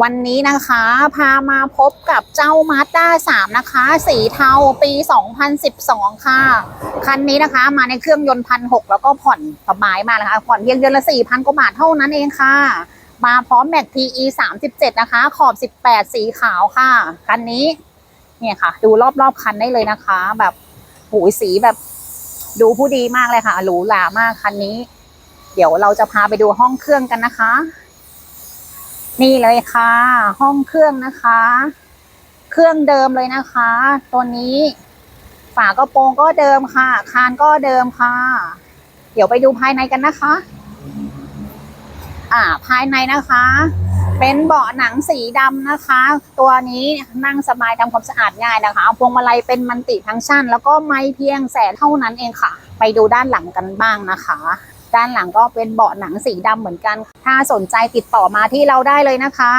วันนี้นะคะพามาพบกับเจ้ามาด้า3นะคะ สีเทาปี 2012 ค่ะ คันนี้นะคะมาในเครื่องยนต์พันหกแล้วก็ผ่อนสบายมากนะคะ ผ่อนเพียงเดือนละ 4,000 กว่าบาทเท่านั้นเองค่ะ มาพร้อมแม็ก TE 37 นะคะ ขอบ 18 สีขาวค่ะ คันนี้เนี่ยค่ะ ดูรอบๆคันได้เลยนะคะ แบบหูสีแบบดูผู้ดีมากเลยค่ะหรูหรามากคันนี้ เดี๋ยวเราจะพาไปดูห้องเครื่องกันนะคะ นี่เลยค่ะ ห้องเครื่องนะคะ เครื่องเดิมเลยนะคะ ตัวนี้ ฝากระโปรงก็เดิมค่ะ คานก็เดิมค่ะ เดี๋ยวไปดูภายในกันนะคะ อ่า ภายในนะคะ เป็นเบาะหนังสีดำนะคะ ตัวนี้นั่งสบายทำความสะอาดง่ายนะคะพวงมาลัยเป็นมันติทั้งชั้นแล้วก็ไม่เพียงแสนเท่านั้นเองค่ะ ไปดูด้านหลังกันบ้างนะคะ ด้านหลังก็เป็นเบาะหนังสีดำเหมือนกัน ถ้าสนใจติดต่อมาที่เราได้เลยนะคะ